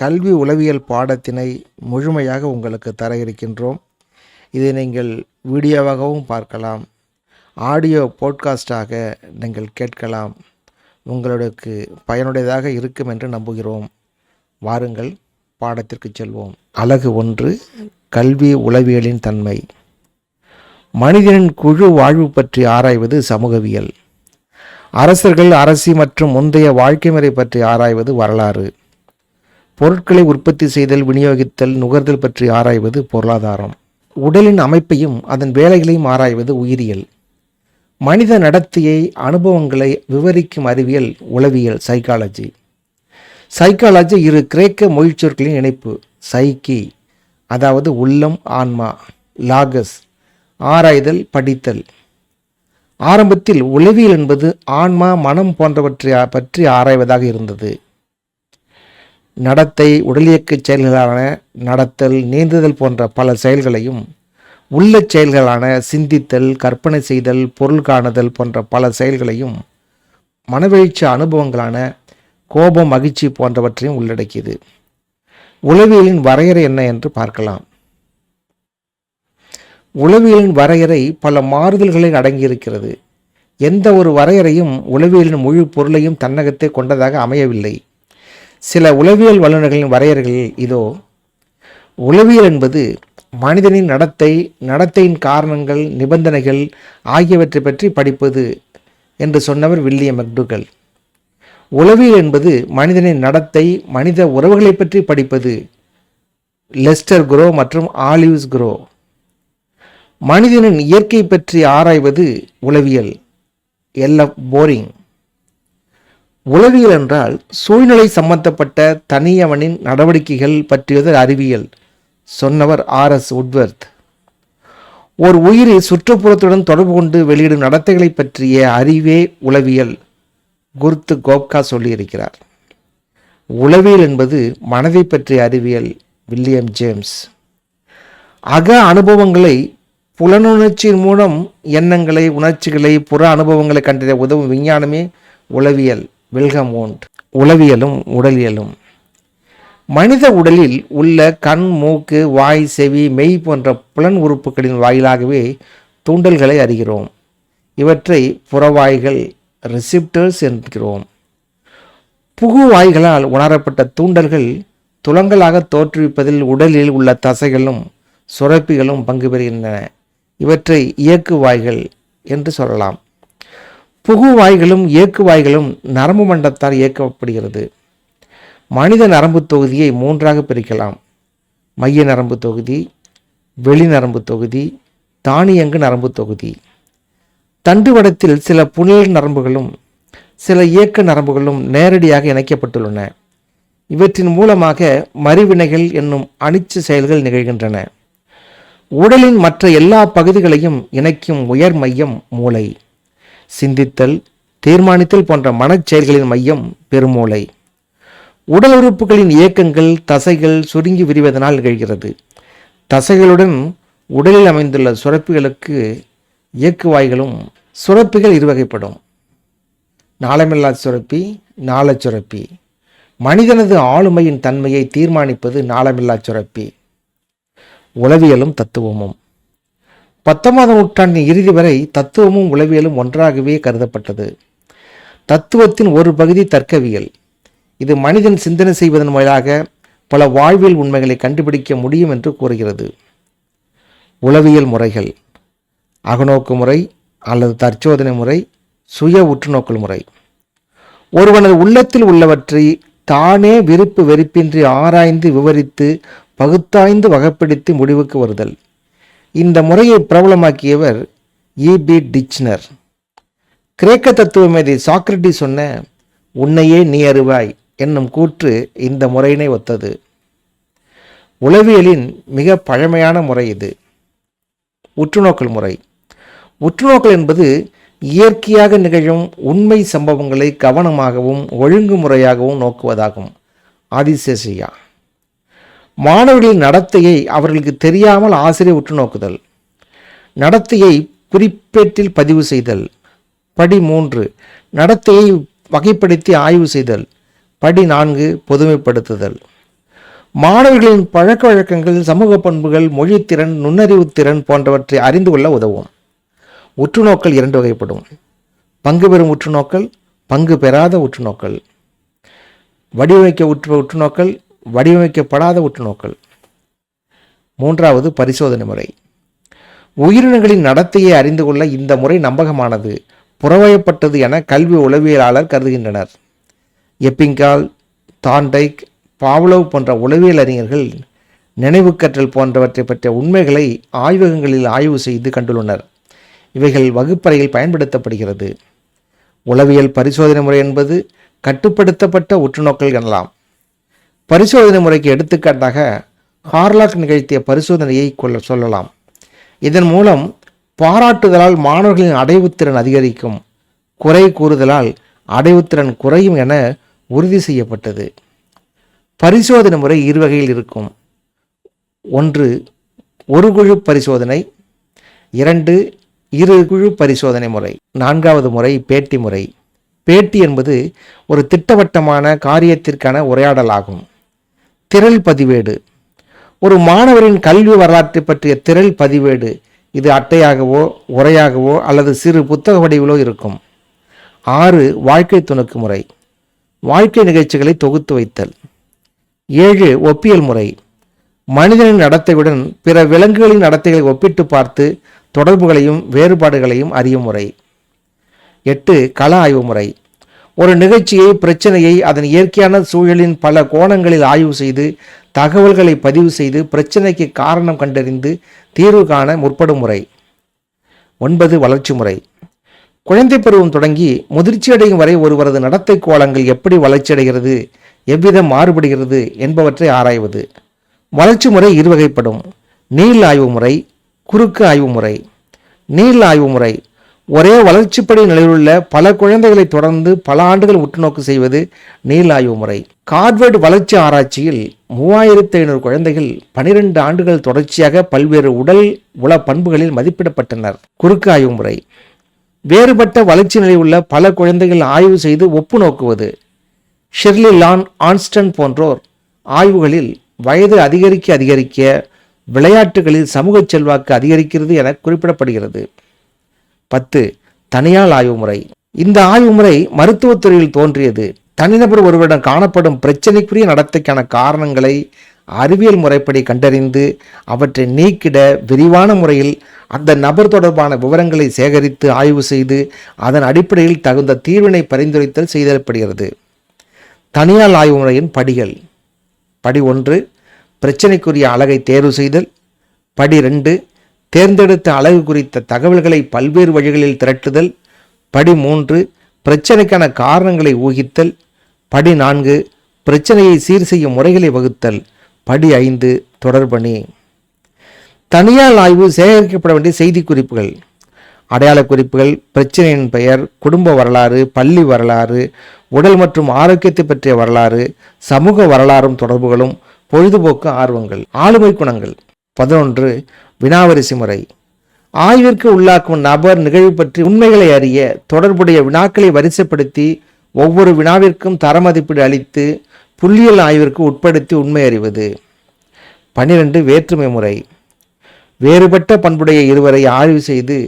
கல்வி உளவியல் பாடத்தினை முழுமையாக உங்களுக்கு தர இருக்கின்றோம் இதை நீங்கள் வீடியோவாகவும் பார்க்கலாம். ஆடியோ போட்காஸ்டாக நீங்கள் கேட்கலாம். உங்களுக்கு பயனுடையதாக இருக்கும் என்று நம்புகிறோம். வாருங்கள் பாடத்திற்கு செல்வோம். அழகு ஒன்று கல்வி உளவியலின் தன்மை. மனிதனின் குழு வாழ்வு பற்றி ஆராய்வது சமூகவியல். அரசர்கள் அரசி மற்றும் முந்தைய வாழ்க்கை முறை பற்றி ஆராய்வது வரலாறு. பொருட்களை உற்பத்தி செய்தல் விநியோகித்தல் நுகர்தல் பற்றி ஆராய்வது பொருளாதாரம். உடலின் அமைப்பையும் அதன் வேலைகளையும் ஆராய்வது உயிரியல். மனித நடத்தையை அனுபவங்களை விவரிக்கும் அறிவியல் உளவியல் சைக்காலஜி சைக்காலஜி இரு கிரேக்க மொழிச்சொற்களின் இணைப்பு சைக்கி அதாவது உள்ளம் ஆன்மா லாகஸ் ஆராய்தல் படித்தல். ஆரம்பத்தில் உளவியல் என்பது ஆன்மா மனம் போன்றவற்றை பற்றி ஆராய்வதாக இருந்தது. நடத்தை உடலியக்கச் செயல்களான நடத்தல் நீந்துதல் போன்ற பல செயல்களையும் உள்ள செயல்களான சிந்தித்தல் கற்பனை செய்தல் பொருள் காணுதல் போன்ற பல செயல்களையும் மனவெழுச்சி அனுபவங்களான கோபம் மகிழ்ச்சி போன்றவற்றையும் உள்ளடக்கியது. உளவியலின் வரையறை என்ன என்று பார்க்கலாம். உளவியலின் வரையறை பல மாறுதல்களை அடங்கியிருக்கிறது. எந்த ஒரு வரையறையும் உளவியலின் முழு பொருளையும் தன்னகத்தை கொண்டதாக அமையவில்லை. சில உளவியல் வல்லுநர்களின் வரையறைகளில் இதோ உளவியல் என்பது மனிதனின் நடத்தை நடத்தையின் காரணங்கள் நிபந்தனைகள் ஆகியவற்றை பற்றி படிப்பது என்று சொன்னவர் வில்லியம் மெக்டுகல் உளவியல் என்பது மனிதனின் நடத்தை மனித உறவுகளை பற்றி படிப்பது லெஸ்டர் குரோ மற்றும் ஆலிவ்ஸ் குரோ. மனிதனின் இயற்கை பற்றி ஆராய்வது உளவியல் எல்ல போரிங். உளவியல் என்றால் சூழ்நிலை சம்பந்தப்பட்ட தனியவனின் நடவடிக்கைகள் பற்றியது அறிவியல் சொன்னவர் ஆர் எஸ் உட்வர்த். ஒரு உயிரி சுற்றுப்புறத்துடன் தொடர்பு கொண்டு வெளியிடும் நடத்தைகளை பற்றிய அறிவே உளவியல் குர்த்து கோப்கா சொல்லியிருக்கிறார். உளவியல் என்பது மனதை பற்றிய அறிவியல் வில்லியம் ஜேம்ஸ். அக அனுபவங்களை புலனுணர்ச்சியின் மூலம் எண்ணங்களை உணர்ச்சிகளை புற அனுபவங்களை கண்டறிய உதவும் விஞ்ஞானமே உளவியல். வில்கம் ஓண்ட் உளவியலும் உடலியலும். மனித உடலில் உள்ள கண் மூக்கு வாய் செவி மெய் போன்ற புலன் உறுப்புகளின் வாயிலாகவே தூண்டல்களை அறிகிறோம். இவற்றை புறவாய்கள் ரிசிப்டர்ஸ் என்கிறோம். புகு வாய்களால் உணரப்பட்ட தூண்டல்கள் துளங்களாக தோற்றுவிப்பதில் உடலில் உள்ள தசைகளும் சுரப்பிகளும் பங்கு பெறுகின்றன. இவற்றை இயக்கு வாய்கள் என்று சொல்லலாம். புகு வாய்களும் இயக்கு வாய்களும் நரம்பு மண்டத்தால் இயக்கப்படுகிறது மனித நரம்பு தொகுதியை மூன்றாக பிரிக்கலாம். மைய நரம்பு தொகுதி வெளி நரம்பு தொகுதி தானியங்கு நரம்பு தொகுதி. தண்டுவடத்தில் சில புனல் நரம்புகளும் சில இயக்க நரம்புகளும் நேரடியாக இணைக்கப்பட்டுள்ளன. இவற்றின் மூலமாக மறுவினைகள் என்னும் அனிச்ச செயல்கள் நிகழ்கின்றன. உடலின் மற்ற எல்லா பகுதிகளையும் இணைக்கும் உயர் மையம் மூளை. சிந்தித்தல் தீர்மானித்தல் போன்ற மனச்செயல்களின் மையம் பெருமூளை. உடல் உறுப்புகளின் இயக்கங்கள் தசைகள் சுருங்கி விரிவதனால் நிகழ்கிறது. தசைகளுடன் உடலில் அமைந்துள்ள சுரப்பிகளுக்கு இயக்குவாய்களும் சுரப்பிகள் இருவகைப்படும். நாளமில்லா சுரப்பி நாளச் சுரப்பி. மனிதனது ஆளுமையின் தன்மையை தீர்மானிப்பது நாளமில்லா சுரப்பி. உளவியலும் தத்துவமும். பத்தொன்பதாம் நூற்றாண்டின் இறுதி வரை தத்துவமும் உளவியலும் ஒன்றாகவே கருதப்பட்டது. தத்துவத்தின் ஒரு பகுதி தர்க்கவியல். இது மனிதன் சிந்தனை செய்வதன் வாயிலாக பல வாழ்வியல் உண்மைகளை கண்டுபிடிக்க முடியும் என்று கூறுகிறது. உளவியல் முறைகள். அகநோக்கு முறை அல்லது தற்சோதனை முறை சுய உற்றுநோக்கல் முறை. ஒருவனது உள்ளத்தில் உள்ளவற்றை தானே விருப்பு வெறுப்பின்றி ஆராய்ந்து விவரித்து பகுத்தாய்ந்து வகைப்படுத்தி முடிவுக்கு வருதல். இந்த முறையை பிரபலமாக்கியவர் இபி டிச்னர். கிரேக்க தத்துவ மேதை சாக்ரட்டி சொன்ன உன்னையே நீ அறிவாய் என்னும் கூற்று இந்த முறையினை ஒத்தது. உளவியலின் மிக பழமையான முறை இது. உற்றுநோக்கல் முறை. உற்றுநோக்கல் என்பது இயற்கையாக நிகழும் உண்மை சம்பவங்களை கவனமாகவும் ஒழுங்குமுறையாகவும் நோக்குவதாகும். ஆதிசேஷையா மாணவர்களின் நடத்தையை அவர்களுக்கு தெரியாமல் ஆசிரியர் உற்று நோக்குதல். நடத்தையை குறிப்பேட்டில் பதிவு செய்தல். படி மூன்று நடத்தையை வகைப்படுத்தி ஆய்வு செய்தல். படி நான்கு பொதுமைப்படுத்துதல். மாணவர்களின் பழக்க வழக்கங்கள் சமூக பண்புகள் மொழித்திறன் நுண்ணறிவுத்திறன் போன்றவற்றை அறிந்து கொள்ள உதவும். உற்றுநோக்கல் இரண்டு வகைப்படும். பங்கு பெறும் உற்றுநோக்கல் பங்கு பெறாத உற்றுநோக்கல் வடிவமைக்க உற்று உற்றுநோக்கல் வடிவமைக்கப்படாத உற்றுநோக்கல் மூன்றாவது பரிசோதனை முறை. உயிரினங்களின் நடத்தையை அறிந்து கொள்ள இந்த முறை நம்பகமானது புறவயப்பட்டது என கல்வி உளவியலாளர் கருதுகின்றனர். எப்பிங்கால் தாண்டைக் பாவ்லோவ் போன்ற உளவியல் அறிஞர்கள் நினைவு கற்றல் போன்றவற்றை பற்றிய உண்மைகளை ஆய்வகங்களில் ஆய்வு செய்து கண்டுள்ளனர். இவைகள் வகுப்பறையில் பயன்படுத்தப்படுகிறது. உளவியல் பரிசோதனை முறை என்பது கட்டுப்படுத்தப்பட்ட உற்றுநோக்கல் எனலாம். பரிசோதனை முறைக்கு எடுத்துக்காட்டாக ஹார்லாக் நிகழ்த்திய பரிசோதனையை கொள்ள சொல்லலாம். இதன் மூலம் பாராட்டுதலால் மாணவர்களின் அடைவுத்திறன் அதிகரிக்கும் குறை கூறுதலால் அடைவுத்திறன் குறையும் என உறுதி செய்யப்பட்டது. பரிசோதனை முறை இரு வகையில் இருக்கும். ஒன்று ஒரு குழு பரிசோதனை இரண்டு இரு குழு பரிசோதனை முறை நான்காவது முறை பேட்டி முறை. பேட்டி என்பது ஒரு திட்டவட்டமான காரியத்திற்கான உரையாடலாகும். திரள் பதிவேடு. ஒரு மாணவரின் கல்வி வரலாற்றை பற்றிய திரள் பதிவேடு இது அட்டையாகவோ உரையாகவோ அல்லது சிறு புத்தக வடிவிலோ இருக்கும். ஆறு வாழ்க்கை துணுக்கு முறை. வாழ்க்கை நிகழ்ச்சிகளை தொகுத்து வைத்தல். ஏழு ஒப்பியல் முறை. மனிதனின் நடத்தையுடன் பிற விலங்குகளின் நடத்தைகளை ஒப்பிட்டு பார்த்து தொடர்புகளையும் வேறுபாடுகளையும் அறியும் முறை. எட்டு கள ஆய்வு முறை. ஒரு நிகழ்ச்சியை பிரச்சனையை அதன் இயற்கையான சூழலின் பல கோணங்களில் ஆய்வு செய்து தகவல்களை பதிவு செய்து பிரச்சனைக்கு காரணம் கண்டறிந்து தீர்வு காண முற்படும் முறை. ஒன்பது வளர்ச்சி முறை. குழந்தை பருவம் தொடங்கி முதிர்ச்சியடையும் வரை ஒருவரது நடத்தை கோலங்கள் எப்படி வளர்ச்சியடைகிறது எவ்விதம் மாறுபடுகிறது என்பவற்றை ஆராய்வது. வளர்ச்சி முறை இருவகைப்படும். நீள் ஆய்வு முறை குறுக்கு ஆய்வு முறை. நீள் ஆய்வு முறை ஒரே வளர்ச்சிப்படி நிலையிலுள்ள பல குழந்தைகளை தொடர்ந்து பல ஆண்டுகள் உற்றுநோக்கு செய்வது நீலாய்வு முறை. கார்வர்டு வளர்ச்சி ஆராய்ச்சியில் மூவாயிரத்தி ஐநூறு குழந்தைகள் பனிரெண்டு ஆண்டுகள் தொடர்ச்சியாக பல்வேறு உடல் உள பண்புகளில் மதிப்பிடப்பட்டனர். குறுக்கு ஆய்வு முறை. வேறுபட்ட வளர்ச்சி நிலை உள்ள பல குழந்தைகள் ஆய்வு செய்து ஒப்பு நோக்குவது. ஷெர்லி லான் ஆன்ஸ்டன் போன்றோர் ஆய்வுகளில் வயது அதிகரிக்க அதிகரிக்க விளையாட்டுகளில் சமூக செல்வாக்கு அதிகரிக்கிறது என குறிப்பிடப்படுகிறது. பத்து தனியால் ஆய்வு முறை. இந்த ஆய்வு முறை மருத்துவத்துறையில் தோன்றியது. தனிநபர் ஒருவரிடம் காணப்படும் பிரச்சனைக்குரிய நடத்தைக்கான காரணங்களை அறிவியல் முறைப்படி கண்டறிந்து அவற்றை நீக்கிட விரிவான முறையில் அந்த நபர் தொடர்பான விவரங்களை சேகரித்து ஆய்வு செய்து அதன் அடிப்படையில் தகுந்த தீர்வினை பரிந்துரைத்தல் செய்தப்படுகிறது தனியால் ஆய்வு முறையின் படிகள். படி ஒன்று பிரச்சனைக்குரிய அழகை தேர்வு செய்தல். படி ரெண்டு தேர்ந்தெடுத்த அழகு குறித்த தகவல்களை பல்வேறு வழிகளில் திரட்டுதல் படி மூன்று பிரச்சனைக்கான காரணங்களை ஊகித்தல் படி நான்கு பிரச்சனையை சீர் செய்யும் முறைகளை வகுத்தல் படி ஐந்து தொடர்பணி. தனியார் ஆய்வு சேகரிக்கப்பட வேண்டிய செய்தி குறிப்புகள் அடையாள குறிப்புகள் பிரச்சனையின் பெயர் குடும்ப வரலாறு பள்ளி வரலாறு உடல் மற்றும் ஆரோக்கியத்தை பற்றிய வரலாறு சமூக வரலாறும் தொடர்புகளும் பொழுதுபோக்கு ஆர்வங்கள் ஆளுமை குணங்கள். பதினொன்று வினாவரிசி முறை. ஆய்விற்கு உள்ளாக்கும் நபர் நிகழ்வு பற்றி உண்மைகளை அறிய தொடர்புடைய வினாக்களை வரிசைப்படுத்தி ஒவ்வொரு வினாவிற்கும் தர மதிப்பீடு அளித்து புள்ளியியல் ஆய்விற்கு உட்படுத்தி உண்மை அறிவது. பன்னிரண்டு வேற்றுமை முறை. வேறுபட்ட பண்புடைய இருவரை ஆய்வு செய்து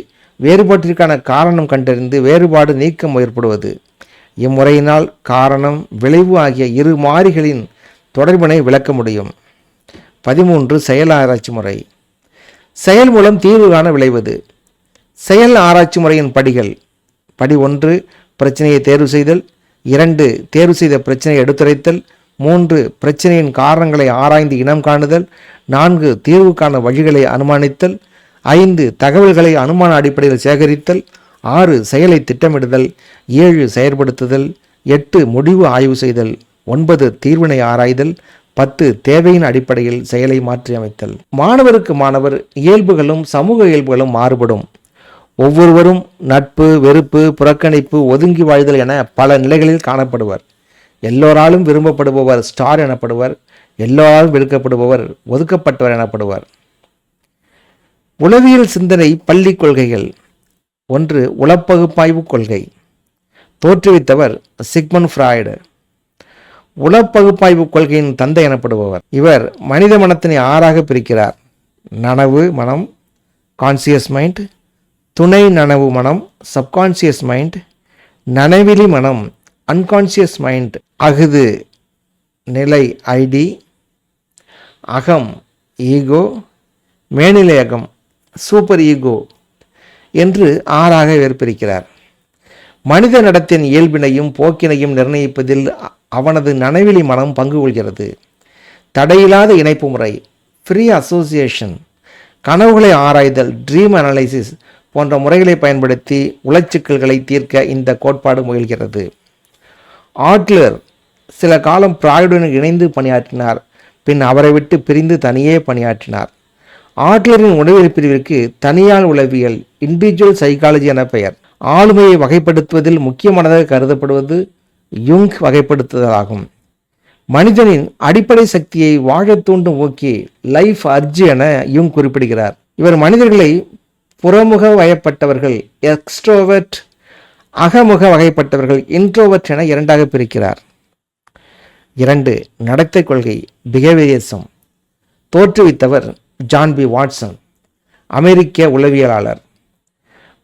வேறுபாட்டிற்கான காரணம் கண்டறிந்து வேறுபாடு நீக்கம் ஏற்படுவது. இம்முறையினால் காரணம் விளைவு ஆகிய இரு மாறிகளின் தொடர்பினை விளக்க முடியும். பதிமூன்று செயல் ஆராய்ச்சி முறை. செயல் மூலம் தீர்வு காண விளைவது. செயல் ஆராய்ச்சி முறையின் படிகள். படி ஒன்று பிரச்சனையை தேர்வு செய்தல். இரண்டு தேர்வு செய்த பிரச்சனையை எடுத்துரைத்தல். மூன்று பிரச்சனையின் காரணங்களை ஆராய்ந்து இனம் காணுதல். நான்கு தீர்வுக்கான வழிகளை அனுமானித்தல். ஐந்து தகவல்களை அனுமான அடிப்படையில் சேகரித்தல். ஆறு செயலை திட்டமிடுதல். ஏழு செயற்படுத்துதல். எட்டு முடிவு ஆய்வு செய்தல். ஒன்பது தீர்வினை ஆராய்தல். பத்து தேவையின் அடிப்படையில் செயலை மாற்றி அமைத்தல். மாணவருக்கு மாணவர் இயல்புகளும் சமூக இயல்புகளும் மாறுபடும். ஒவ்வொருவரும் நட்பு வெறுப்பு புறக்கணிப்பு ஒதுங்கி வாழ்தல் என பல நிலைகளில் காணப்படுவர். எல்லோராலும் விரும்பப்படுபவர் ஸ்டார் எனப்படுவர். எல்லோராலும் வெறுக்கப்படுபவர் ஒதுக்கப்பட்டவர் எனப்படுவர். உளவியல் சிந்தனை பள்ளி கொள்கைகள். ஒன்று உளப்பகுப்பாய்வு கொள்கை. தோற்றுவித்தவர் சிக்மன் ஃப்ராய்டு. உளப்பகுப்பாய்வு கொள்கையின் தந்தை எனப்படுபவர். இவர் மனித மனத்தினை ஆறாக பிரிக்கிறார். நனவு மனம் கான்சியஸ் மைண்ட் துணை நனவு மனம் சப்கான்சியஸ் மைண்ட் நனவிலி மனம் அன்கான்சியஸ் மைண்ட் அகுது நிலை ஐடி அகம் ஈகோ மேனிலை அகம் சூப்பர் ஈகோ என்று ஆறாக வேறுபிரிக்கிறார் மனித நடத்தின் இயல்பினையும் போக்கினையும் நிர்ணயிப்பதில் அவனது நனவிலி மனம் பங்கு கொள்கிறது. தடையில்லாத இணைப்பு முறை ஃப்ரீ அசோசியேஷன் கனவுகளை ஆராய்தல் ட்ரீம் அனலைசிஸ் போன்ற முறைகளை பயன்படுத்தி உளச்சிக்கல்களை தீர்க்க இந்த கோட்பாடு முயல்கிறது. ஆட்லர் சில காலம் பிராய்டுடன் இணைந்து பணியாற்றினார் பின் அவரை விட்டு பிரிந்து தனியே பணியாற்றினார். ஆட்லரின் உளவியல் பிரிவிற்கு தனியார் உளவியல் இண்டிவிஜுவல் சைக்காலஜி என பெயர். ஆளுமையை வகைப்படுத்துவதில் முக்கியமானதாக கருதப்படுவது யுங் வகைப்படுத்துதலாகும். மனிதனின் அடிப்படை சக்தியை வாழத் தூண்டும் ஊக்கி லைஃப் அர்ஜி என யுங் குறிப்பிடுகிறார். இவர் மனிதர்களை புறமுக வகைப்பட்டவர்கள் எக்ஸ்ட்ரோவர்ட் அகமுக வகைப்பட்டவர்கள் இன்ட்ரோவர்ட் என இரண்டாக பிரிக்கிறார். இரண்டு நடத்தை கொள்கை பிஹேவியரிசம் தோற்றுவித்தவர் ஜான் பி வாட்சன் அமெரிக்க உளவியலாளர்.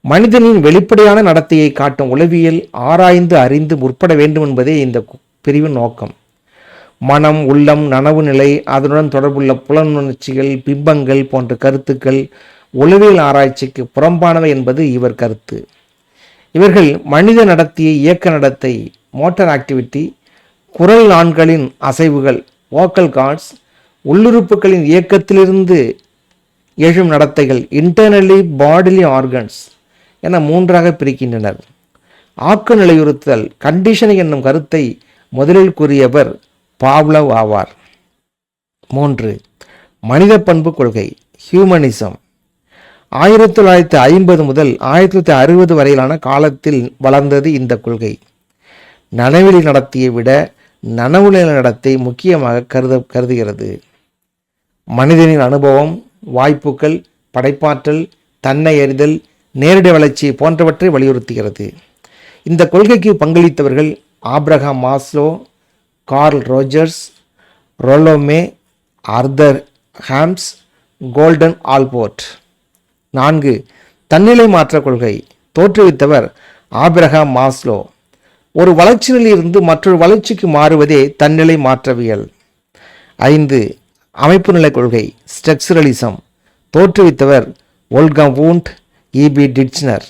மனிதனின் வெளிப்படையான நடத்தையை காட்டும் உளவியல் ஆராய்ந்து அறிந்து முற்பட வேண்டும் என்பதே இந்த பிரிவின் நோக்கம். மனம் உள்ளம் நனவு நிலை அதனுடன் தொடர்புள்ள புலனுணர்ச்சிகள் பிம்பங்கள் போன்ற கருத்துக்கள் உளவியல் ஆராய்ச்சிக்கு புறம்பானவை என்பது இவர் கருத்து. இவர்கள் மனித நடத்திய இயக்க நடத்தை மோட்டார் ஆக்டிவிட்டி குரல் நாண்களின் அசைவுகள் வோக்கல் கார்ட்ஸ் உள்ளுறுப்புகளின் இயக்கத்திலிருந்து எழும் நடத்தைகள் இன்டர்னலி பாடிலி ஆர்கன்ஸ் என மூன்றாக பிரிக்கின்றனர். ஆக்க நிலையுறுத்தல் கண்டிஷனிங் என்னும் கருத்தை முதலில் கூறியவர் பாவ்லவ் ஆவார். மூன்று மனித பண்பு கொள்கை ஹியூமனிசம் ஆயிரத்தி தொள்ளாயிரத்தி ஐம்பது முதல் ஆயிரத்தி தொள்ளாயிரத்தி அறுபது வரையிலான காலத்தில் வளர்ந்தது இந்த கொள்கை. நனவெளி நடத்தியை விட நனவுநிலை நடத்தை முக்கியமாக கருத கருதுகிறது. மனிதனின் அனுபவம் வாய்ப்புகள் படைப்பாற்றல் தன்னை அறிதல் நேரடி வளர்ச்சி போன்றவற்றை வலியுறுத்துகிறது. இந்த கொள்கைக்கு பங்களித்தவர்கள் Abraham Maslow Carl Rogers Rollo May Arthur Combs Gordon Allport. நான்கு தன்னிலை மாற்ற கொள்கை தோற்றுவித்தவர் ஆபிரகாம் மாஸ்லோ. ஒரு வளர்ச்சியிலிருந்து மற்றொரு வளர்ச்சிக்கு மாறுவதே தன்னிலை மாற்றவியல். ஐந்து அமைப்பு நிலை கொள்கை structuralism தோற்றுவித்தவர் Olga Wundt E B Titchener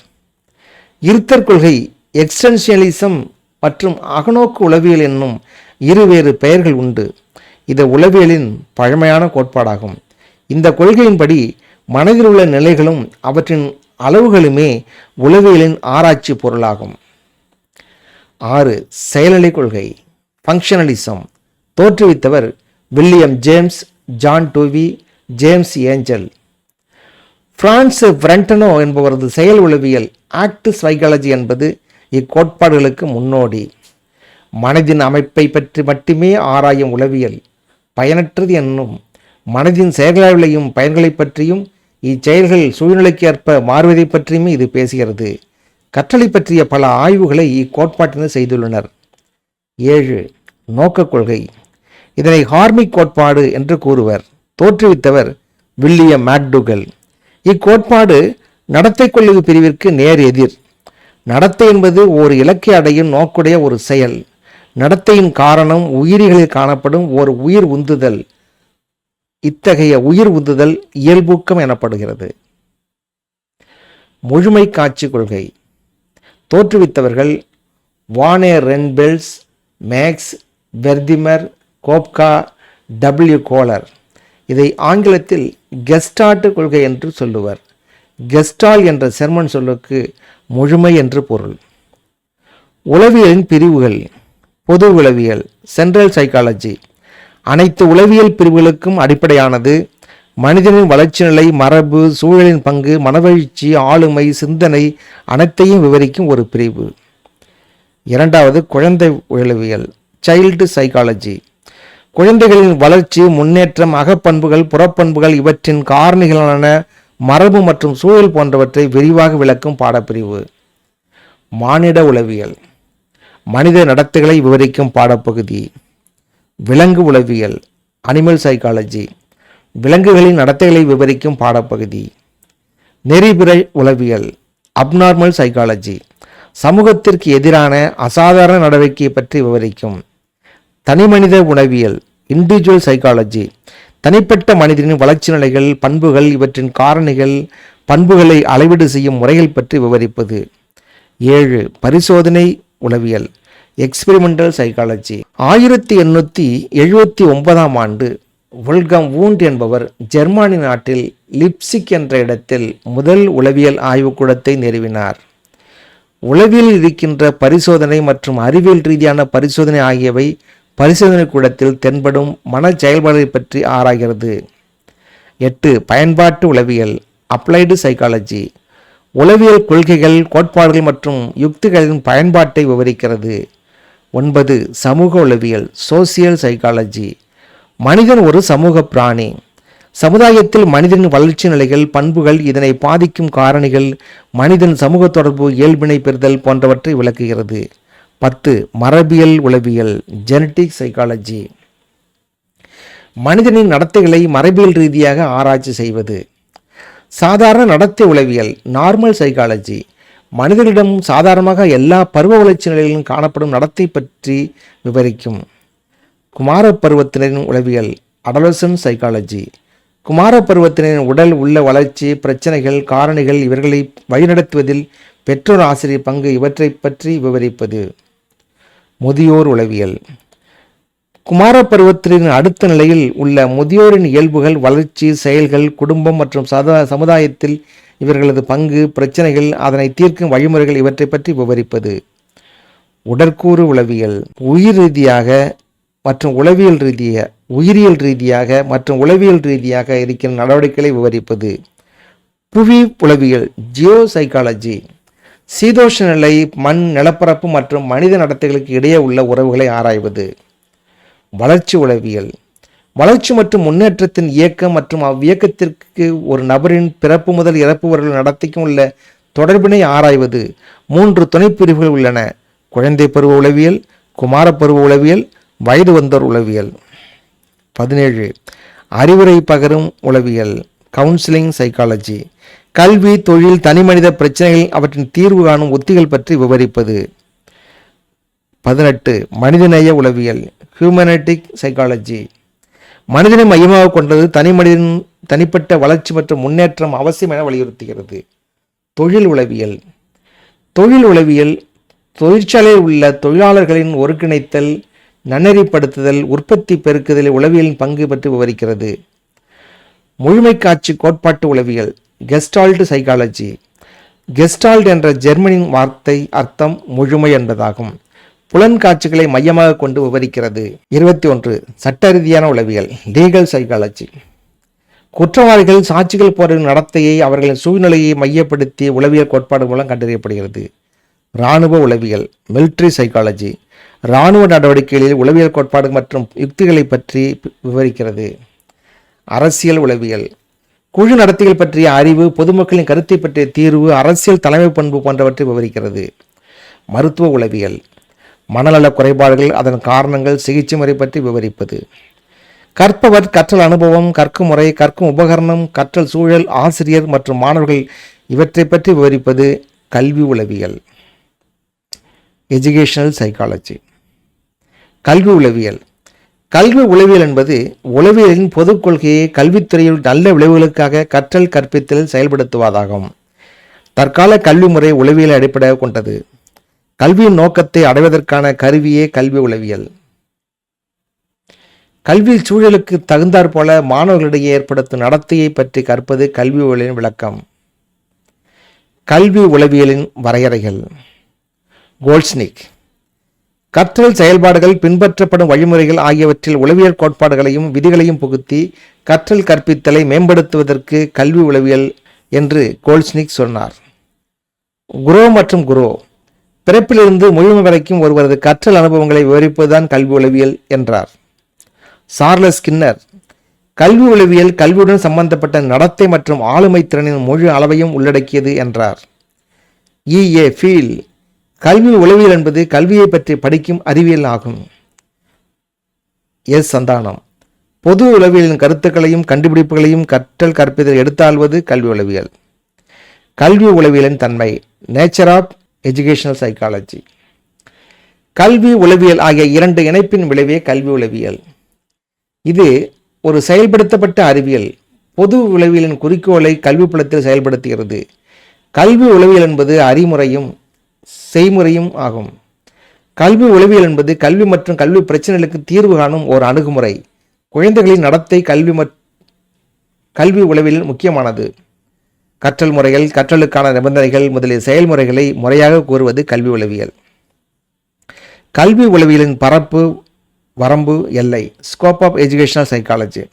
இருத்தற் கொள்கை எக்ஸ்டென்ஷியலிசம் மற்றும் அகநோக்கு உளவியல் என்னும் இருவேறு பெயர்கள் உண்டு. இது உளவியலின் பழமையான கோட்பாடாகும். இந்த கொள்கையின்படி மனதில் உள்ள நிலைகளும் அவற்றின் அளவுகளுமே உளவியலின் ஆராய்ச்சி பொருளாகும். ஆறு செயலலை கொள்கை functionalism தோற்றுவித்தவர் William James John Dewey James Angell. Franz Brentano என்பவரது செயல் உளவியல் ஆக்ட் சைக்காலஜி என்பது இக்கோட்பாடுகளுக்கு முன்னோடி. மனதின் அமைப்பை பற்றி மட்டுமே ஆராயும் உளவியல் பயனற்றது என்னும் மனதின் செயல்களையும் பயன்களைப் பற்றியும் இச்செயல்கள் சூழ்நிலைக்கு ஏற்ப மாறுவதை பற்றியுமே இது பேசுகிறது. கற்றலை பற்றிய பல ஆய்வுகளை இக்கோட்பாட்டினர் செய்துள்ளனர். ஏழு நோக்கக் கொள்கை. இதனை ஹார்மிக் கோட்பாடு என்று கூறுவர். தோற்றுவித்தவர் வில்லியம் மேக்டுகல். இக்கோட்பாடு நடத்தை கொள்கை பிரிவிற்கு நேர் எதிர். நடத்தை என்பது ஒரு இலக்கை அடையும் நோக்குடைய ஒரு செயல். நடத்தையின் காரணம் உயிரிகளில் காணப்படும் ஒரு உயிர் உந்துதல். இத்தகைய உயிர் உந்துதல் இயல்பூக்கம் எனப்படுகிறது. முழுமை காட்சி கொள்கை. தோற்றுவித்தவர்கள் வானே ரென்பெல்ஸ் மேக்ஸ் வெர்திமர் கோப்கா டபிள்யூ கோலர். இதை ஆங்கிலத்தில் கெஸ்டாட்டு கொள்கை என்று சொல்லுவர். கெஸ்டால் என்ற செர்மன் சொல்லுக்கு முழுமை என்று பொருள். உளவியலின் பிரிவுகள் பொது உளவியல் சென்ட்ரல் சைக்காலஜி அனைத்து உளவியல் பிரிவுகளுக்கும் அடிப்படையானது மனிதனின் வளர்ச்சி நிலை மரபு சூழலின் பங்கு மனவழ்ச்சி ஆளுமை சிந்தனை அனைத்தையும் விவரிக்கும் ஒரு பிரிவு. இரண்டாவது குழந்தை உளவியல் சைல்டு சைக்காலஜி குழந்தைகளின் வளர்ச்சி முன்னேற்றம் அகப்பண்புகள் புறப்பண்புகள் இவற்றின் காரணிகளான மரபு மற்றும் சூழல் போன்றவற்றை விரிவாக விளக்கும் பாடப்பிரிவு. மானிட உளவியல். மனித நடத்தைகளை விவரிக்கும் பாடப்பகுதி. விலங்கு உளவியல். அனிமல் சைக்காலஜி விலங்குகளின் நடத்தைகளை விவரிக்கும் பாடப்பகுதி. நெறிபிறை உளவியல். அப்நார்மல் சைக்காலஜி சமூகத்திற்கு எதிரான அசாதாரண நடவடிக்கையை பற்றி விவரிக்கும். தனிமனித உணவியல் இண்டிவிஜுவல் சைக்காலஜி தனிப்பட்ட மனிதனின் வளர்ச்சி நிலைகள் பண்புகள் இவற்றின் காரணிகள் பண்புகளை அளவீடு செய்யும் முறைகள் பற்றி விவரிப்பது. ஏழு பரிசோதனை உளவியல் எக்ஸ்பெரிமெண்டல் சைக்காலஜி ஆயிரத்தி எண்ணூற்றி எழுபத்தி ஒன்பதாம் ஆண்டு உல்கம் வூண்ட் என்பவர் ஜெர்மானி நாட்டில் லிப்சிக் என்ற இடத்தில் முதல் உளவியல் ஆய்வுக்கூடத்தை நிறுவினார். உளவியல் இருக்கின்ற பரிசோதனை மற்றும் அறிவியல் ரீதியான பரிசோதனை ஆகியவை பரிசோதனை கூடத்தில் தென்படும் மன செயல்பாடுகளை பற்றி ஆராய்கிறது. எட்டு பயன்பாட்டு உளவியல் அப்ளைடு சைக்காலஜி உளவியல் கொள்கைகள் கோட்பாடுகள் மற்றும் யுக்திகளின் பயன்பாட்டை விவரிக்கிறது. ஒன்பது சமூக உளவியல் சோசியல் சைக்காலஜி மனிதன் ஒரு சமூக பிராணி. சமுதாயத்தில் மனிதனின் வளர்ச்சி நிலைகள் பண்புகள் இதனை பாதிக்கும் காரணிகள் மனிதன் சமூக தொடர்பு இயல்பினை பெறுதல் போன்றவற்றை விளக்குகிறது. பத்து மரபியல் உளவியல் ஜெனட்டிக் சைக்காலஜி மனிதனின் நடத்தைகளை மரபியல் ரீதியாக ஆராய்ச்சி செய்வது. சாதாரண நடத்தை உளவியல் நார்மல் சைக்காலஜி மனிதனிடம் சாதாரணமாக எல்லா பருவ வளர்ச்சி நிலையிலும் காணப்படும் நடத்தை பற்றி விவரிக்கும். குமார பருவத்தினரின் உளவியல் அடலசன் சைக்காலஜி குமார பருவத்தினரின் உடல் உள்ள வளர்ச்சி பிரச்சனைகள் காரணிகள் இவர்களை வழிநடத்துவதில் பெற்றோர் ஆசிரியர் பங்கு இவற்றை பற்றி விவரிப்பது. முதியோர் உளவியல். குமார பருவத்தின் அடுத்த நிலையில் உள்ள முதியோரின் இயல்புகள் வளர்ச்சி செயல்கள் குடும்பம் மற்றும் சதா சமுதாயத்தில் இவர்களது பங்கு பிரச்சனைகள் அதனை தீர்க்கும் வழிமுறைகள் இவற்றை பற்றி விவரிப்பது. உடற்கூறு உளவியல். உயிர் ரீதியாக மற்றும் உளவியல் ரீதியாக உயிரியல் ரீதியாக மற்றும் உளவியல் ரீதியாக இருக்கிற நடவடிக்கைகளை விவரிப்பது. புவி உளவியல் ஜியோ சைக்காலஜி சீதோஷ நிலை மண் நிலப்பரப்பு மற்றும் மனித நடத்தைகளுக்கு இடையே உள்ள உறவுகளை ஆராய்வது. வளர்ச்சி உளவியல். வளர்ச்சி மற்றும் முன்னேற்றத்தின் இயக்கம் மற்றும் அவ்வியக்கத்திற்கு ஒரு நபரின் பிறப்பு முதல் இறப்பு வரை நடத்திக்கும் உள்ள தொடர்பினை ஆராய்வது. மூன்று துணைப்பிரிவுகள் உள்ளன. குழந்தை பருவ உளவியல் குமார பருவ உளவியல் வயது வந்தோர் உளவியல். பதினேழு அறிவுரை பகரும் உளவியல் கவுன்சிலிங் சைக்காலஜி கல்வி தொழில் தனிமனித பிரச்சனைகள் அவற்றின் தீர்வு காணும் உத்திகள் பற்றி விவரிப்பது. பதினெட்டு மனிதநேய உளவியல் ஹியூமனட்டிக் சைக்காலஜி மனிதனை மையமாக கொண்டது தனி மனிதன் தனிப்பட்ட வளர்ச்சி மற்றும் முன்னேற்றம் அவசியம் என வலியுறுத்துகிறது. தொழில் உளவியல். தொழில் உளவியல் தொழிற்சாலையில் உள்ள தொழிலாளர்களின் ஒருங்கிணைத்தல் நன்னெறிப்படுத்துதல் உற்பத்தி பெருக்குதல் உளவியலின் பங்கு பற்றி விவரிக்கிறது. முழுமை காட்சி கோட்பாட்டு உளவியல். கெஸ்டால்ட் சைக்காலஜி கெஸ்டால்ட் என்ற ஜெர்மனின் வார்த்தை அர்த்தம் முழுமை என்பதாகும். புலன் காட்சிகளை மையமாக கொண்டு விவரிக்கிறது. இருபத்தி ஒன்று. சட்ட ரீதியான உளவியல். லீகல் சைக்காலஜி குற்றவாளிகள் சாட்சிகள் போன்ற நடத்தையை அவர்களின் சூழ்நிலையை மையப்படுத்தி உளவியல் கோட்பாடு மூலம் கண்டறியப்படுகிறது. இராணுவ உளவியல். மிலிட்ரி சைக்காலஜி இராணுவ நடவடிக்கைகளில் உளவியல் கோட்பாடு மற்றும் யுக்திகளை பற்றி விவரிக்கிறது. அரசியல் உளவியல். குழு நடத்திகள் பற்றிய அறிவு பொதுமக்களின் கருத்தை பற்றிய தீர்வு அரசியல் தலைமை பண்பு போன்றவற்றை விவரிக்கிறது. மருத்துவ உளவியல். மனநல குறைபாடுகள் அதன் காரணங்கள் சிகிச்சை முறை பற்றி விவரிப்பது. கற்பவர் கற்றல் அனுபவம் கற்கும் முறை கற்கும் உபகரணம் கற்றல் சூழல் ஆசிரியர் மற்றும் மாணவர்கள் இவற்றை பற்றி விவரிப்பது கல்வி உளவியல். எஜுகேஷனல் சைக்காலஜி கல்வி உளவியல். கல்வி உளவியல் என்பது உளவியலின் பொதுக் கொள்கையை கல்வித்துறையில் நல்ல விளைவுகளுக்காக கற்றல் கற்பித்தல் செயல்படுத்துவதாகும். தற்கால கல்வி முறை உளவியலை அடிப்படையாக கொண்டது. கல்வியின் நோக்கத்தை அடைவதற்கான கருவியே கல்வி உளவியல். கல்வி சூழலுக்கு தகுந்தாற் போல மாணவர்களிடையே ஏற்படுத்தும் நடத்தையை பற்றி கற்பது கல்வி உளவியலின் விளக்கம். கல்வி உளவியலின் வரையறைகள். கோல்ஸ்னிக் கற்றல் செயல்பாடுகள் பின்பற்றப்படும் வழிமுறைகள் ஆகியவற்றில் உளவியல் கோட்பாடுகளையும் விதிகளையும் புகுத்தி கற்றல் கற்பித்தலை மேம்படுத்துவதற்கு கல்வி உளவியல் என்று கோல்ஸ்னிக் சொன்னார். குரோ மற்றும் குரோ. பிறப்பிலிருந்து முழுமை வரைக்கும் ஒருவரது கற்றல் அனுபவங்களை விவரிப்பதுதான் கல்வி உளவியல் என்றார். Charles Skinner. கல்வி உளவியல் கல்வியுடன் சம்பந்தப்பட்ட நடத்தை மற்றும் ஆளுமை திறனின் முழு அளவையும் உள்ளடக்கியது என்றார். இ. ஏ. ஃபீல். கல்வி உளவியல் என்பது கல்வியை பற்றி படிக்கும் அறிவியல் ஆகும். எஸ். சந்தானம். பொது உளவியலின் கருத்துக்களையும் கண்டுபிடிப்புகளையும் கற்றல் கற்பித்தல் எடுத்தாள்வது கல்வி உளவியல். கல்வி உளவியலின் தன்மை. நேச்சர் ஆஃப் எஜுகேஷனல் சைக்காலஜி கல்வி உளவியல் ஆகிய இரண்டு இணைப்பின் விளைவே கல்வி உளவியல். இது ஒரு செயல்படுத்தப்பட்ட அறிவியல். பொது உளவியலின் குறிக்கோளை கல்வி புலத்தில் செயல்படுத்துகிறது. கல்வி உளவியல் என்பது அறிமுறையும் செய்முறையும் ஆகும். கல்வி உளவியல் என்பது கல்வி மற்றும் கல்வி பிரச்சனைகளுக்கு தீர்வு காணும் ஒரு அணுகுமுறை. குழந்தைகளின் நடத்தை கல்வி கல்வி உளவியல் முக்கியமானது. கற்றல் முறைகள் கற்றலுக்கான நிபந்தனைகள் முதலிய செயல்முறைகளை முறையாக கூறுவது கல்வி உளவியல் கல்வி உளவியலின் பரப்பு வரம்பு எல்லை scope of educational psychology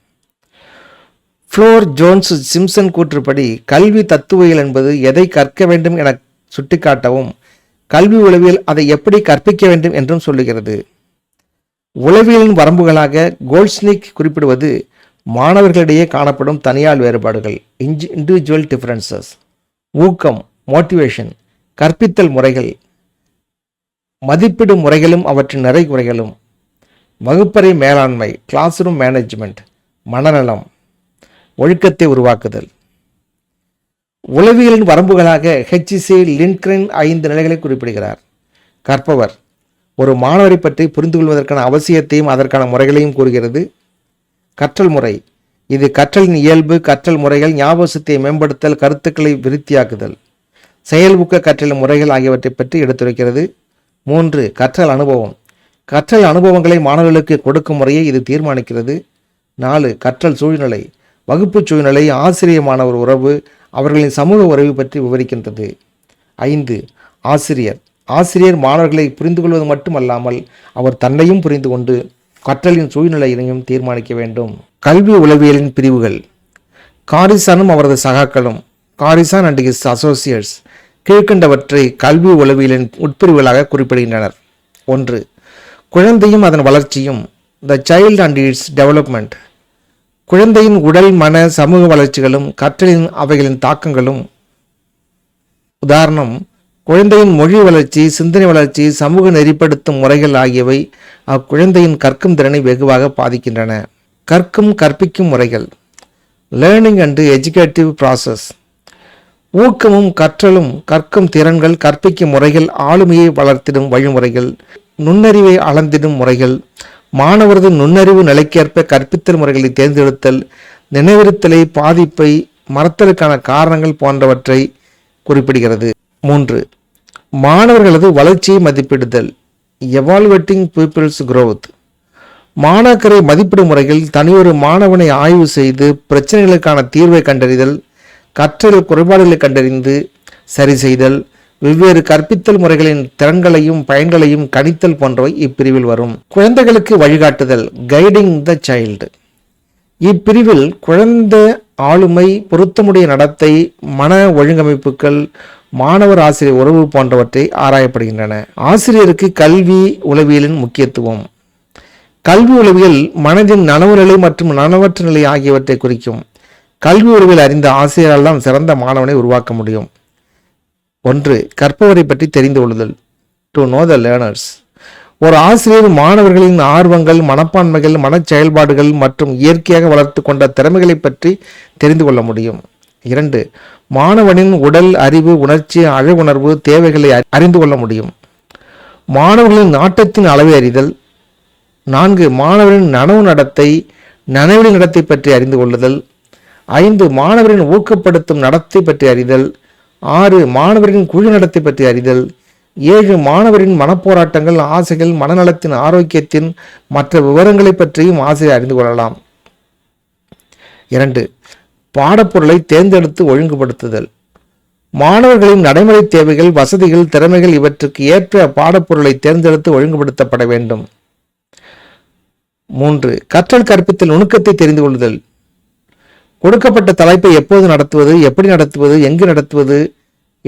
Flor Jones Simpson கூற்றுப்படி கல்வி தத்துவியல் என்பது எதை கற்க வேண்டும் என சுட்டிக்காட்டவும் கல்வி உளவியல் அதை எப்படி கற்பிக்க வேண்டும் என்றும் சொல்லுகிறது. உளவியலின் வரம்புகளாக கோல்ட்ஸ்னிக் குறிப்பிடுவது மாணவர்களிடையே காணப்படும் தனியால் வேறுபாடுகள் இன்ஜி இண்டிவிஜுவல் டிஃப்ரென்சஸ் ஊக்கம் மோட்டிவேஷன் கற்பித்தல் முறைகள் மதிப்பிடும் முறைகளும் அவற்றின் நிறை குறைகளும் வகுப்பறை மேலாண்மை கிளாஸ் ரூம் மேனேஜ்மெண்ட் மனநலம் ஒழுக்கத்தை உருவாக்குதல். உளவியலின் வரம்புகளாக ஹெச்சிசி லின்க்ரின் ஐந்து நிலைகளை குறிப்பிடுகிறார். கற்பவர் ஒரு மாணவரை பற்றி புரிந்து கொள்வதற்கான அவசியத்தையும் அதற்கான முறைகளையும் கூறுகிறது. கற்றல் முறை இது கற்றலின் இயல்பு கற்றல் முறைகள் ஞாபகத்தை மேம்படுத்தல் கருத்துக்களை விருத்தியாக்குதல். செயல்பூக்க கற்றல் முறைகள் ஆகியவற்றை பற்றி எடுத்துரைக்கிறது. மூன்று கற்றல் அனுபவம். கற்றல் அனுபவங்களை மாணவர்களுக்கு கொடுக்கும் முறையை இது தீர்மானிக்கிறது. நாலு கற்றல் சூழ்நிலை. வகுப்பு சூழ்நிலை ஆசிரிய மாணவர் உறவு அவர்களின் சமூக உறவு பற்றி விவரிக்கின்றது. ஐந்து ஆசிரியர். ஆசிரியர் மாணவர்களை புரிந்து கொள்வது மட்டுமல்லாமல் அவர் தன்னையும் புரிந்து கொண்டு கற்றலின் சூழ்நிலையினையும் தீர்மானிக்க வேண்டும். கல்வி உளவியலின் பிரிவுகள். காரிசானும் அவரது சகாக்களும் காரிசான் அண்ட் ஹிஸ் அசோசியேட்ஸ் கீழ்க்கண்டவற்றை கல்வி உளவியலின் உட்பிரிவுகளாக குறிப்பிடுகின்றனர். ஒன்று குழந்தையும் அதன் வளர்ச்சியும் the child and its development குழந்தையின் உடல் மன சமூக வளர்ச்சிகளும் கற்றலின் அவைகளின் தாக்கங்களும். உதாரணம் குழந்தையின் மொழி வளர்ச்சி சிந்தனை வளர்ச்சி சமூக நெறிப்படுத்தும் முறைகள் ஆகியவை அக்குழந்தையின் கற்கும் திறனை வெகுவாக பாதிக்கின்றன. கற்கும் கற்பிக்கும் முறைகள். லேர்னிங் அண்ட் எஜுகேட்டிவ் ப்ராசஸ் ஊக்கமும் கற்றலும் கற்கும் திறன்கள் கற்பிக்கும் முறைகள் ஆளுமையை வளர்த்திடும் வழிமுறைகள் நுண்ணறிவை அளந்திடும் முறைகள் மாணவரது நுண்ணறிவு நிலைக்கேற்ப கற்பித்தல் முறைகளை தேர்ந்தெடுத்தல் நினைவிருத்தலை பாதிப்பை மறத்தலுக்கான காரணங்கள் போன்றவற்றை குறிப்பிடுகிறது. மூன்று மாணவர்களது வளர்ச்சியை மதிப்பிடுதல். எவால்வேட்டிங் பீப்புள்ஸ் குரோத் மாணாக்கரை மதிப்பிடும் முறையில் தனியொரு மாணவனை ஆய்வு செய்து பிரச்சனைகளுக்கான தீர்வை கண்டறிதல் கற்றல் குறைபாடுகளை கண்டறிந்து சரி செய்தல் வெவ்வேறு கற்பித்தல் முறைகளின் திறன்களையும் பயன்களையும் கணித்தல் போன்றவை இப்பிரிவில் வரும். குழந்தைகளுக்கு வழிகாட்டுதல் கைடிங் த சைல்டு இப்பிரிவில் குழந்தை ஆளுமை பொருத்தமுடைய நடத்தை மன ஒழுங்கமைப்புகள் மாணவர் ஆசிரியர் உறவு போன்றவற்றை ஆராயப்படுகின்றன. ஆசிரியருக்கு கல்வி உளவியலின் முக்கியத்துவம். கல்வி உளவியல் மனதின் நனவு நிலை மற்றும் நனவற்ற நிலை ஆகியவற்றை குறிக்கும். கல்வி உறவில் அறிந்த ஆசிரியரால் தான் சிறந்த மாணவனை உருவாக்க முடியும். ஒன்று கற்பவரை பற்றி தெரிந்து கொள்ளுதல். டு நோ த லேர்னர்ஸ் ஒரு ஆசிரியர் மாணவர்களின் ஆர்வங்கள் மனப்பான்மைகள் மனச் செயல்பாடுகள் மற்றும் இயற்கையாக வளர்த்து கொண்ட திறமைகளை பற்றி தெரிந்து கொள்ள முடியும். இரண்டு மாணவனின் உடல் அறிவு உணர்ச்சி அழகுணர்வு தேவைகளை அறி- அறிந்து கொள்ள முடியும். மாணவர்களின் நாட்டத்தின் அளவை அறிதல். நான்கு மாணவரின் நனவு நடத்தை நனவழி நடத்தை பற்றி அறிந்து கொள்ளுதல். ஐந்து மாணவரின் ஊக்கப்படுத்தும் நடத்தை பற்றி அறிதல். ஆறு மாணவரின் குழு நடத்தை பற்றி அறிதல். ஏழு மாணவரின் மனப்போராட்டங்கள் ஆசைகள் மனநலத்தின் ஆரோக்கியத்தின் மற்ற விவரங்களை பற்றியும் ஆசிரியர் அறிந்து கொள்ளலாம். இரண்டு பாடப்பொருளை தேர்ந்தெடுத்து ஒழுங்குபடுத்துதல். மாணவர்களின் நடைமுறை தேவைகள் வசதிகள் திறமைகள் இவற்றுக்கு ஏற்ற பாடப்பொருளை தேர்ந்தெடுத்து ஒழுங்குபடுத்தப்பட வேண்டும். மூன்று கற்றல் கற்பித்தல் நுணுக்கத்தை தெரிந்து கொள்ளுதல். கொடுக்கப்பட்ட தலைப்பை எப்போது நடத்துவது எப்படி நடத்துவது எங்கு நடத்துவது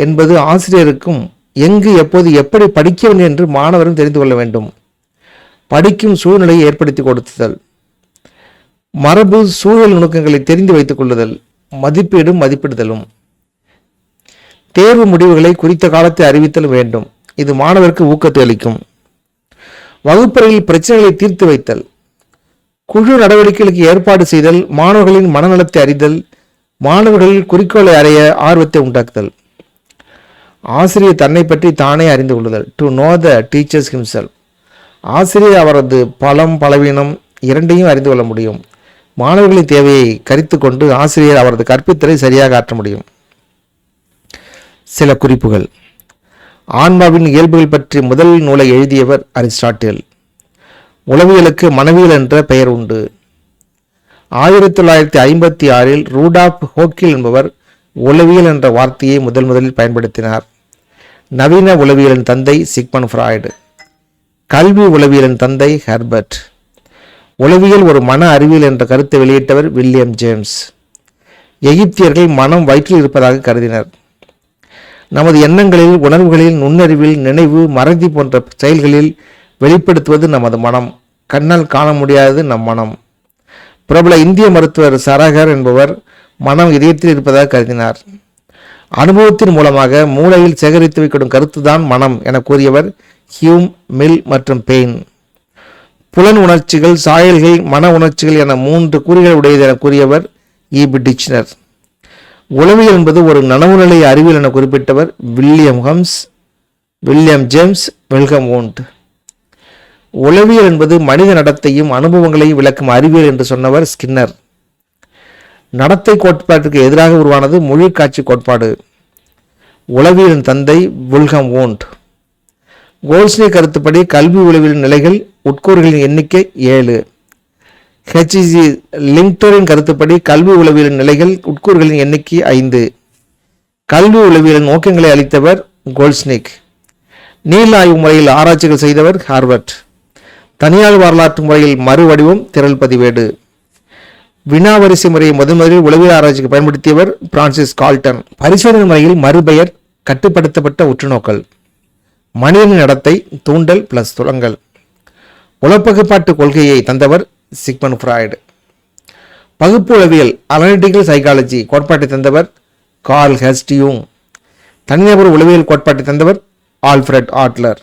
என்பது ஆசிரியருக்கும் எங்கு எப்போது எப்படி படிக்க வேண்டும் என்று மாணவரும் தெரிந்து கொள்ள வேண்டும். படிக்கும் சூழ்நிலையை ஏற்படுத்தி கொடுத்துதல் மரபு சூழல் நுணுக்கங்களை தெரிந்து வைத்துக் கொள்ளுதல். மதிப்பீடும் மதிப்பிடுதலும். தேர்வு முடிவுகளை குறித்த காலத்தை அறிவித்தல் வேண்டும். இது மாணவருக்கு ஊக்கத்தை அளிக்கும். வகுப்பறையில் பிரச்சனைகளை தீர்த்து வைத்தல். குழு நடவடிக்கைகளுக்கு ஏற்பாடு செய்தல் மாணவர்களின் மனநலத்தை அறிதல் மாணவர்களின் குறிக்கோளை அடைய ஆர்வத்தை உண்டாக்குதல். ஆசிரியர் தன்னை பற்றி தானே அறிந்து கொள்ளுதல். To know the teachers himself ஆசிரியர் அவரது பலம் பலவீனம் இரண்டையும் அறிந்து கொள்ள முடியும். மாணவர்களின் தேவையை கருத்து கொண்டு ஆசிரியர் அவரது கற்பித்தலை சரியாக ஆற்ற முடியும். சில குறிப்புகள். ஆன்மாவின் இயல்புகள் பற்றி முதல் நூலை எழுதியவர் அரிஸ்டாட்டில். உளவியலுக்கு மனவியல் என்ற பெயர் உண்டு. ஆயிரத்தி தொள்ளாயிரத்தி ஐம்பத்தி ஆறில் ரூடாப் ஹோக்கில் என்பவர் உளவியல் என்ற வார்த்தையை முதல் முதலில் பயன்படுத்தினார். நவீன உளவியலின் தந்தை சிக்மன் ஃப்ராய்டு. கல்வி உளவியலின் தந்தை ஹெர்பர்ட். உளவியல் ஒரு மன அறிவியல் என்ற கருத்தை வெளியிட்டவர் வில்லியம் ஜேம்ஸ். எகிப்தியர்கள் மனம் வயிற்றில் இருப்பதாக கருதினர். நமது எண்ணங்களில் உணர்வுகளில் நுண்ணறிவில் நினைவு மறதி போன்ற செயல்களில் வெளிப்படுத்துவது நமது மனம். கண்ணால் காண முடியாதது நம் மனம். பிரபல இந்திய மருத்துவர் சரகர் என்பவர் மனம் இதயத்தில் இருப்பதாக கருதினார். அனுபவத்தின் மூலமாக மூளையில் சேகரித்து வைக்கப்படும் கருத்துதான் மனம் என கூறியவர் ஹியூம் மில் மற்றும் பெயின். புலன் உணர்ச்சிகள் சாயல்கள் மன உணர்ச்சிகள் என மூன்று கூறுகள் உடையது என கூறியவர் இபி டிச்னர் உளவியல் என்பது ஒரு நனவுநிலை அறிவியல் என குறிப்பிட்டவர் வில்லியம் ஹம்ஸ் வில்லியம் ஜேம்ஸ் வெல்கம் ஓண்ட். உளவியல் என்பது மனித நடத்தையும் அனுபவங்களையும் விளக்கும் அறிவியல் என்று சொன்னவர் ஸ்கின்னர். நடத்தை கோட்பாட்டிற்கு எதிராக உருவானது மொழி காட்சி கோட்பாடு. உளவியலின் தந்தை புல்கம் ஓண்ட். கோல்ஸ்னி கருத்துப்படி கல்வி உளவியலின் நிலைகள் உட்கூறுகளின் எண்ணிக்கை ஏழு. ஹெச்இசி லிங்க்டோரின் கருத்துப்படி கல்வி உளவியலின் நிலைகள் உட்கூறுகளின் எண்ணிக்கை ஐந்து. கல்வி உளவியலின் நோக்கங்களை அளித்தவர் கோல்ஸ்னிக். நீல் ஆய்வு முறையில் ஆராய்ச்சிகள் செய்தவர் ஹார்வர்ட். தனியார் வரலாற்று முறையில் மறுவடிவம் திரள் பதிவேடு. வினாவரிசை முறையை முதன் முதலில் உளவியல் ஆராய்ச்சிக்கு பயன்படுத்தியவர் பிரான்சிஸ் கால்டன். பரிசோதனை முறையில் மறுபெயர் கட்டுப்படுத்தப்பட்ட உற்றுநோக்கல். மனிதனின் நடத்தை தூண்டல் பிளஸ் துலங்கல். உளப்பகுப்பாட்டு கொள்கையை தந்தவர் சிக்மன் ஃப்ராய்டு. பகுப்பு உளவியல் அனலிட்டிக்கல் சைக்காலஜி கோட்பாட்டை தந்தவர் கார்ல் ஹெஸ்டியூங் தனிநபர் உளவியல் கோட்பாட்டை தந்தவர் ஆல்ஃபிரட் ஆட்லர்.